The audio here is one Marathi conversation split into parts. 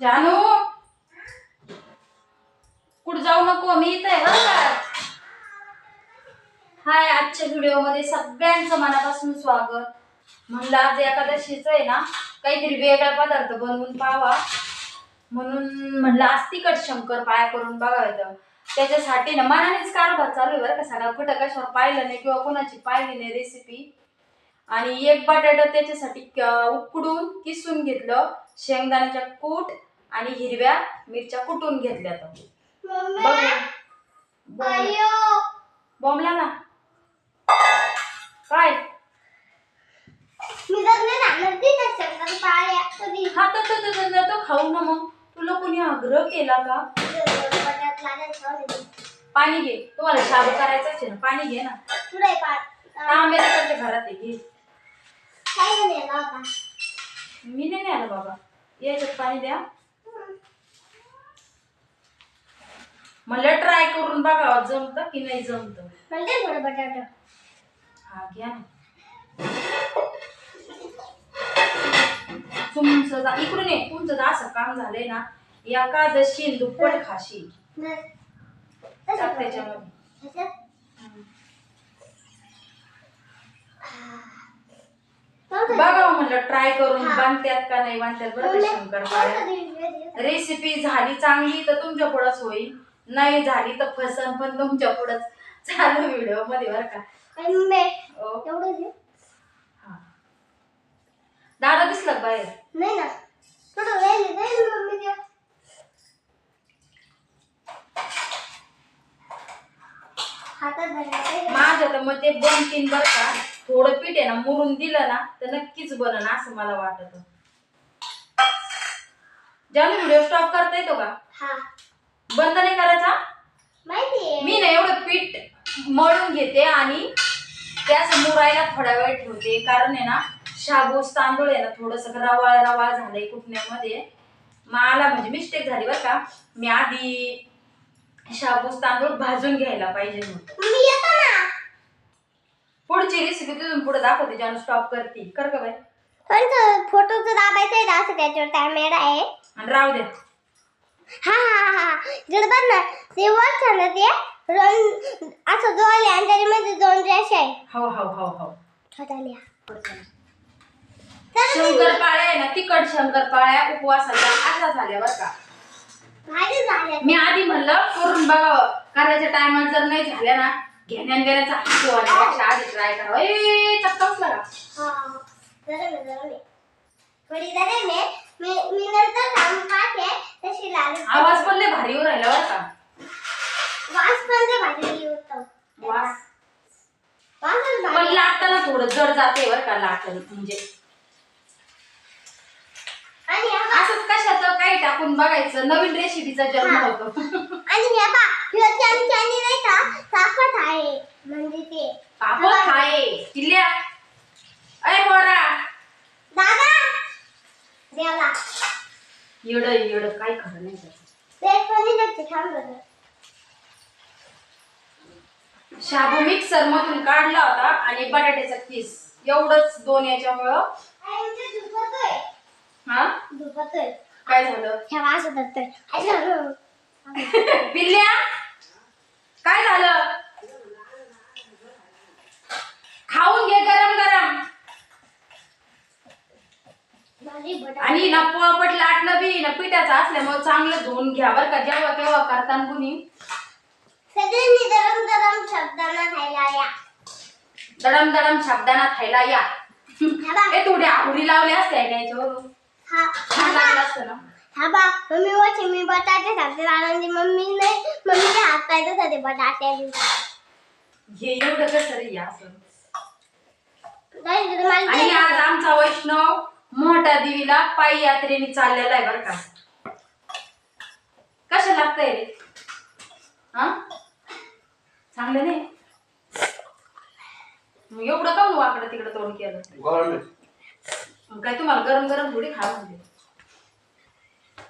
जानू? कुठं जाऊ नको मी इथं आहे हाय आजच्या व्हिडिओमध्ये सगळ्यांचं मनापासून स्वागत. म्हणलं आज एकादशीच आहे ना काहीतरी वेगळा पदार्थ बनवून पावा म्हणून म्हणलं आज तिकट शंकर पाया करून बघायचं त्याच्यासाठी ना मनानेच कारभार चालू आहे बरं का सगळा. कुठं कशावर पाहिलं नाही किंवा कोणाची पाहिली नाही रेसिपी आणि एक बटाटा त्याच्यासाठी उकडून किसून घेतलं. शेंगदाण्याच्या कूट आणि हिरव्या मिरच्या कुटून घेतल्या तर बॉम्बला ना. काय? तर तो- खाऊ ना मग. तुला कोणी आग्रह केला का? पाणी घे. तुम्हाला शाबू करायचाच आहे ना. पाणी घे ना. आंबेडकरच्या घरात आहे घे. मी नाही आलं बाबा. याच्यात पाणी द्या. म्हणलं ट्राय करून बघा जमतं की नाही जमतं? थोडं बटाटा. हा घ्या तुमचं जा- इकडून ये. तुमचं जर असं काम झालंय ना एकादशी दुप्पट खाशी. टाक त्याच्यामध्ये. बघा म्हणलं ट्राय करून हा. बांधत्यात का नाही बांधत्यात बरं का शंकर रेसिपी झाली चांगली तर तुमच्या पुढंच होईल. नाही झाली तर फसन पण तुमच्या पुढंच. चालू व्हिडिओमध्ये बरं का. ओ, एवढं हा. दादा दिसला का बाहेर. नाही ना. थोडं मम्मी हातात धरलं तर मग ते बनतीन बरं का थोडं पीठ आहे ना मुरून दिलं ना तर नक्कीच बनन असं मला वाटत. ज्याने व्हिडिओ स्टॉप करता येतो का? हा. बंद नाही करायचा? माहिती मी ना एवढं पीठ मळून घेते आणि ते असं मुरायला थोडा वेळ ठेवते. कारण आहे ना शाबूस तांदूळ आहे ना थोडस रवाळ रवाळ झालंय कुटण्यामध्ये मला म्हणजे मिस्टेक झाली बरं का. मी आधी शाबूस तांदूळ भाजून घ्यायला पाहिजे ना. पुढची रेसिपी तुझून पुढे दाखवते ज्यानं स्टॉप करते कर का बाई. फोटोचं दाबायचं आहे ना असं त्याच्यावर कॅमेरा आहे. आणि राहू दे. हा हा हा जर बघ ना ते वर ना ते रन असं जोडले आणि त्याच्यामध्ये दोन रेष आहे. हो हो हो हो. आहे ना तिखट शंकरपाळ्या उपवासाच्या अशा झाल्या बरं का. झाल्या. मी आधी म्हणलं करून बघावं. करायच्या टायमात जर नाही झाल्या ना घेण्यान देण्याचा हात वाढण्यापेक्षा आधी ट्राय करावं. ए चक्का उचला का? हा जरा मी जरा मी मी नंतर पाहते तशी लाल आवाज पण लय भारी येऊ राहिला बरं का वास पण ते भाजी होतं वास वासच पण भारी लाटताना थोडं जड जाते बरं का लाट म्हणजे असंच कशाचं काही टाकून बघायचं. नवीन रेसिपीचा जन्म. होतो आणि हे बा नाही का साखर आहे. म्हणजे ते. पापड खाये किल्ल्या अय पोरा. दादा. देवा. येड येड. काय खरं नाही त्याचं. ते कोणी जाते थांब बरं. शाबू मिक्सर मधून काढला होता आणि बटाट्याचा किस एवढंच दोन याच्यामुळं. हा. काय झालं. पिल्ल्या काय झालं? खाऊन घे गरम गरम. आणि ना पोळपट लाटणं बी ना पिठाचं असल्यामुळे चांगलं धुवून घ्या बरं का. जेव्हा केव्हा करताना कुणी. सगळ्यांनी गरम गरम शब्दांना खायला या. दडम दडम शब्दांना खायला या. हा थोडी आहुरी लावली असते ना याच्यावरून हा छान हा लागलं बा असतं ना. हा बा मम्मी वाची मी बटाटे खाते. आनंदी मम्मी नाही. मम्मीचे हात पाय होते बटाटे हे एवढं कसं रे या असं. आणि आज आमचा वैष्णव मोठ्या देवीला पायी यात्रेने चाललेला आहे बरं का. कसं लागतंय रे? हा? चांगलं नाही? मग एवढं का वाकडं तिकडं तोंड केलं? मग काय तुम्हाला गरम गरम थोडी खा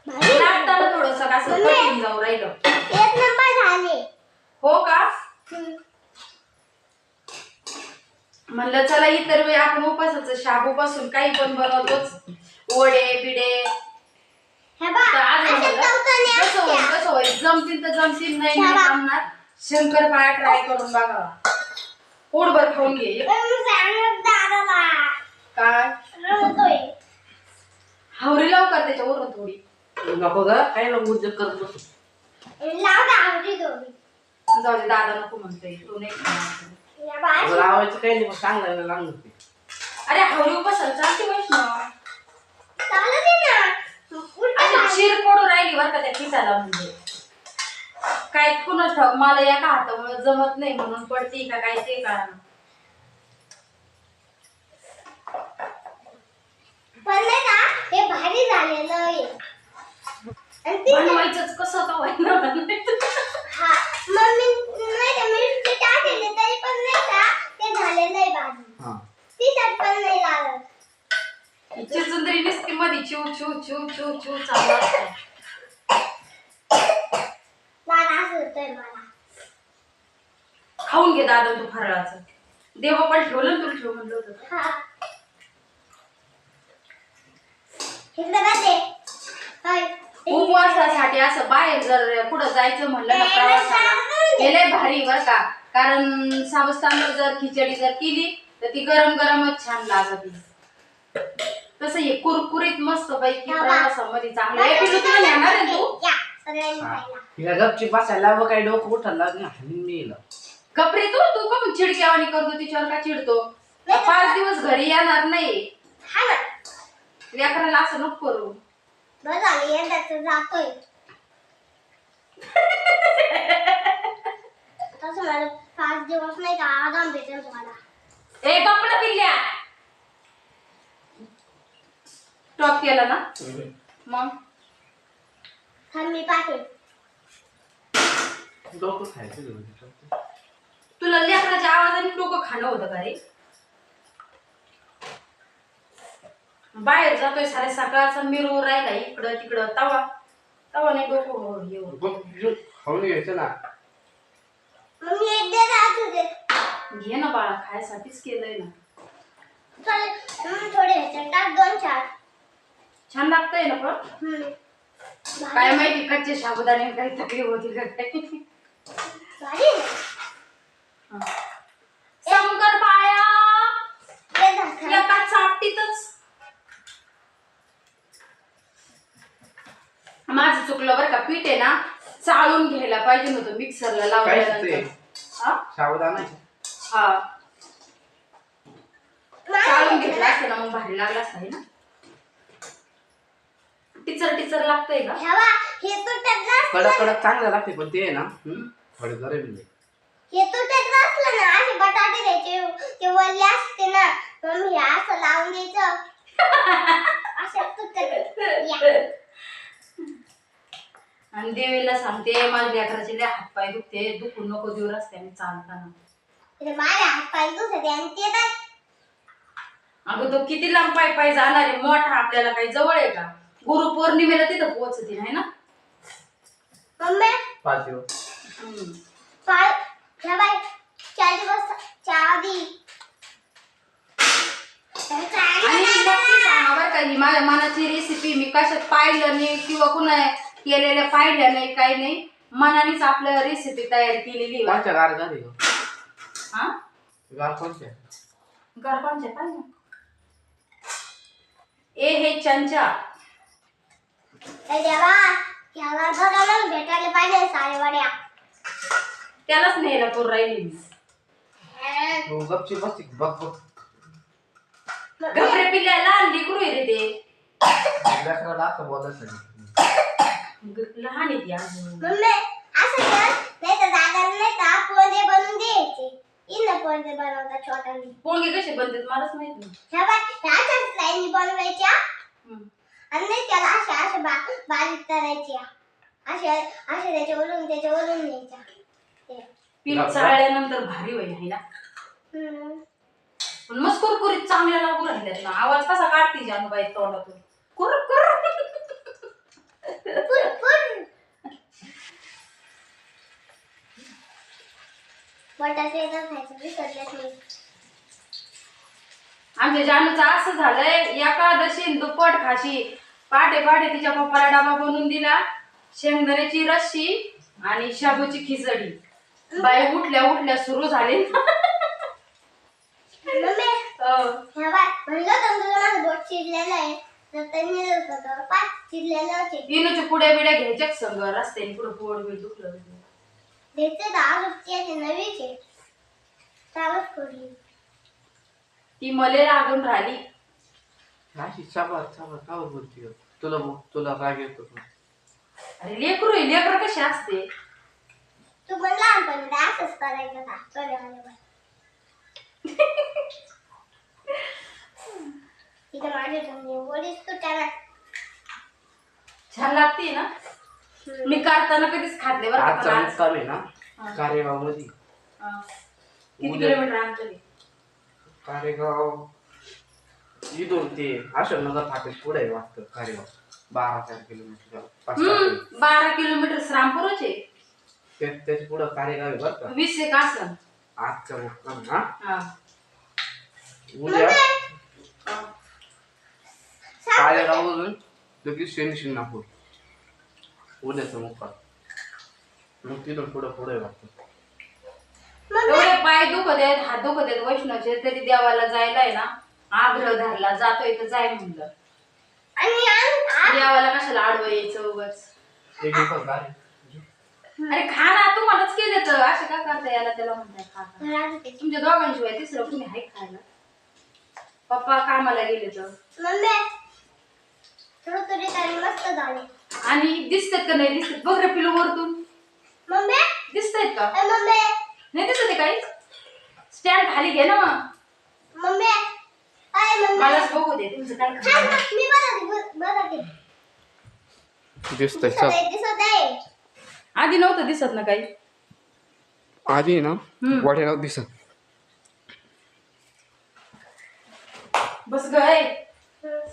म्हणजे लागताना थोडस. कठीण जाऊ राहिलं? एक नंबर झाले. हो का. म्हणलं चला इतर वेळी आपण उपासाचं शाबू पासून काही पण बनवतोच. वडे बिडे. हे बा तर तर जमतील नाही नाही जमणार. शंकर पाया ट्राय करून बघावा. पोटभर खाऊन घे. काय? हावरी लवकर त्याच्यावरून थोडी? नको ग काय नको उद्योग करत बसू? लाव जाऊ दे दादा नको म्हणतोय. तू नाही खाणार. लावायचं काही नाही पण सांगायला लागलं ते अरे हावरी बसल चालते वैष्णव. अशी चिर पडू राहिली बरं का त्या खिसाला म्हणजे. काय कुणाच ठाऊक मला एका हातामुळे जमत नाही म्हणून पडते का काय ते कारण. पण नाही का हे भारी झालेलं आहे. आणि ती बनवायचंच कसं तर व्हायला हा मम्मी नाही का मिरची टाकली तरी पण नाही का ते झालेलं आहे भाजी हा. पण नाही लागत. चिचुंदरी नुसती मध्ये चिव चिव चिव चिव चिव चालू असतं. लाग असं होतंय मला. खाऊन घे दादा तू फराळाचं. देवा पण ठेवलं ना तुला ठेव म्हणलं होतं. हा. इकडे बसते होय. उपवासासाठी असं बाहेर जर कुठं जायचं म्हणलं ना प्रवासाला हे लय भारी बर का. कारण साबस्तानवर जर खिचडी जर केली तर ती गरम गरमच छान लागत. तसं हे कुरकुरीत मस्त पैकी. प्रवासामध्ये चांगलं नेणार आहे तू? सगळ्यांनी खायला तिला गपची बसायला व काही डोकं उठायला लागलं आणि मी येलं कपडे तू तू का मग चिडक्यावानी करतो? तिच्यावर का चिडतो? पाच दिवस घरी येणार नाही. हा ना. लेकराला असं नको करू. बरं झालं यंदाच जातोय. तसं मला पाच दिवस नाही का आराम भेटेल तुम्हाला. ए कपडे पिल्ल्या. स्टॉप केला ना? मग? थांब मी पाहते. डोकं खायचं गं तिचं. तुला लेकराच्या आवाजाने डोकं खाणं होतं का रे? बाहेर जातोय सारे सकाळचा मिरू राहिला इकडं तिकडं तवा. तवा नाही डोकं हो- हे होत. खाऊन घ्यायचं ना. मग मी एकदा जात होते. घे ना बाळा खायसाठीच केलंय ना. हम्म, थोडे ह्याच्यात टाक दोन चार. छान लागतंय ना पण? हम्म. काय माहिती कच्चे साबुदाणे काही तकलीफ होती का काय. शंकर पाया. एका चापटीतच माझं चुकलं बरं का पीठ आहे ना चाळून घ्यायला पाहिजे नव्हतं मिक्सरला लावल्यानंतर ते हा? सावधान हा. चाळून घेतलं असतं ना मग भारी लागला असता हे ना. टिचर टिचर लागतंय का? ह्या बा, हे तुटत नसलं कडक कडक चांगलं लागते पण ते आहे ना थोडे गरम आहे. हे तुटत नसलं ना असे बटाटे द्यायचे ते वल्ले असते ना मग हे असं लावून द्यायचं. असं तुटत या. आणि देवीला सांगते माझ्या लेकराचे लय हातपाय दुखते. दुखून नको देऊ रस्त्याने चालताना. ते माझ्या हात पाय दुखत आणि ते काय अगं तो किती लांब पाय पाय जाणार आहे मोठा आपल्याला काही जवळ आहे का? गुरु पौर्णिमेला तिथं पोहोचते नाही ना? मम्मी? पाच दिवस. हम्म. पाय ह्या बाई चार दिवस चहा आधी. आणि नक्की सांगा बरं का ही माझ्या मनाची रेसिपी मी कशात पाहिलं नाही किंवा कुणा केलेल्या पाहिल्या नाही काही नाही. मनानेच आपलं रेसिपी तयार केलेली आहे. कोणच्या गार झाली गं? हा? गार कोणच्या? गरबांच्या ना ए हे चंचा. देवा भेटायला पाहिजे त्यालाच न्यायला करून राहिली. मी तू गपची बसती. बघ बघ. घबरे पिल्ल्या लहान लेकरू रे ते लेकराला असं बोलायचं नाही. ग- लहान आहे अजून. मम्मी असं कर. नाही तर नाही बनवून द्यायचे. इन पोंदे बनवता छोटा पोंगे कसे बनतात मलाच माहीत नाही. ह्या बाई ह्या अशाच लाईनी बनवायच्या. हम्म. आणि नाही त्याला बा बारीक करायच्या अशा अशा त्याच्यावरून त्याच्यावरून न्यायच्या ते. पीठ चाळल्यानंतर भारी होईल है ना? हम्म. पण मस्त कुरकुरीत चांगल्या लागू राहिल्यात ना. आवाज कसा काढते जानूबाई तोंडातून? कुर कुर. फुल फुल. बटाटे तर खायचं विसरलेच नाही. आमच्या जानूचं असं झालंय एकादशी दुप्पट खाशी. पाटे पाटे तिच्या पप्पाला डबा बनवून दिला. शेंगदाण्याची रस्सी आणि शाबूची खिचडी. बाई उठल्या उठल्या सुरू झाली. इनूच्या पुड्या बिड्या घ्यायच्या संग? रस्त्याने पुढे पोट बीट दुखलं ती मले लागून राहिली. अशी चाबा बोलती? तुला तुला राग येतो का? अरे लेकरू आहे, लेकरं कशी असते तू पण लहानपणी असंच करायचं का सोन्यावाल्यावर. तिथे माझ्या तुम्ही वडीच तुटायला छान लागते ना मी करताना कधीच खाते बरं का, आजचा पण आज- मुक्काम आहे ना. कारेगावमध्ये हा. किती उद्या- किलोमीटर आहे आमच्या इथून ते अशोकनगर फाटे पुढे वाटतं कारेगाव बारा चार किलोमीटर पाच सहा बारा किलोमीटर श्रामपूरच आहे. ते- त्याच्या पुढं कारेगाव आहे बरं का? वीस एक आसन आजचा मुक्काम हा हा. उद्या हा. कारेगाववरून लगेच शनी शिंगणापूर. उद्याचा मुक्काम. मग तिथून पुढं पुढे वाटतं. एवढे पाय दुखत आहेत हात दुखत आहेत वैष्णवचे तरी देवाला जायला आहे ना? आग्रह धरला जातोय तर जाय म्हणलं. आणि आ- देवाला कशाला आडवं यायचं उगाच? एक. अरे खा ना तुम्हालाच केलं तर. असं का करता याला त्याला म्हणताय खा. तुमच्या दोघांशिवाय तिसरं कुणी आहे खायला? पप्पा कामाला गेले तर. मम्मी थोडं तरी तरी मस्त झाले. आणि दिसतात का नाही? दिसतात. बघ रे पिलू वरतून. मम्मी दिसतायत का? ए मम्मी. नाही दिसत आहे काही? स्टँड खाली घे ना मग. मम्मी मलाच बघू दे तुमचं काय दिसतंय आधी नव्हतं दिसत ना काही. आधी आहे ना हम्म. वाटेला दिसत. बस गय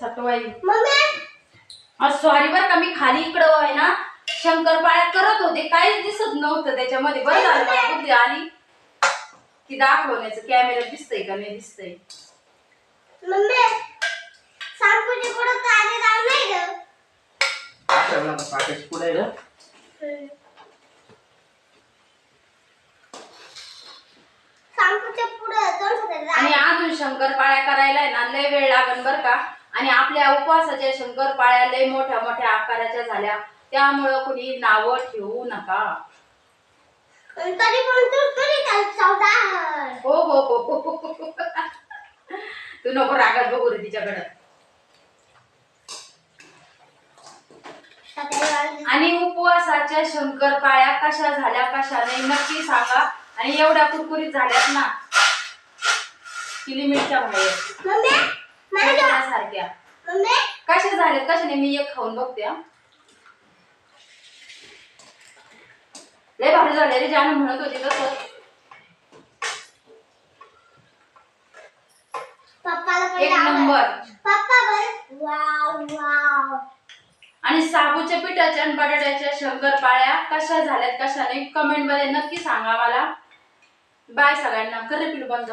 सटवाई मम्मी? सॉरी बरं का मी खाली इकडं आहे ना शंकरपाळ्या करत होते काहीच दिसत नव्हतं त्याच्यामध्ये. बरं झालं मला बुद्धी आली? की दाखवण्याचं कॅमेरा दिसतंय का नाही दिसतंय? मम्मी सांगूची पुढं काढे राव नाही ग. अशोकनगर फाट्याच्या पुढे आहे ना सांगूच्या पुढं दोन आणि अजून शंकरपाळ्या करायला आहे ना लय वेळ लागन बरं का. आणि आपल्या उपवासाच्या शंकरपाळ्या लय मोठ्या मोठ्या आकाराच्या झाल्या. त्यामुळं कुणी नावं ठेवू नका. तरी पण तू तरी काय चौदा हो हो हो हो, हो, हो. तू नको रागात बघू रे तिच्याकडं. आणि उपवासाच्या शंकरपाळ्या कशा झाल्या कशा नाही नक्की सांगा. आणि एवढ्या कुरकुरीत झाल्यात ना की लिमिटच्या बाहेर सारख्या. मम्मी. कशा झाल्यात कशा नाही मी एक खाऊन बघते हा. लय भारी झाले रे जानू म्हणत होते तसं पप्पाला पण एक आवडलं. नंबर पप्पा पण वाव वाव. आणि साबूच्या पिठाच्या आणि बटाट्याच्या शंकरपाळ्या कशा झाल्यात कशा नाही कमेंटमध्ये नक्की सांगा मला. बाय सगळ्यांना कर पिलू बंद.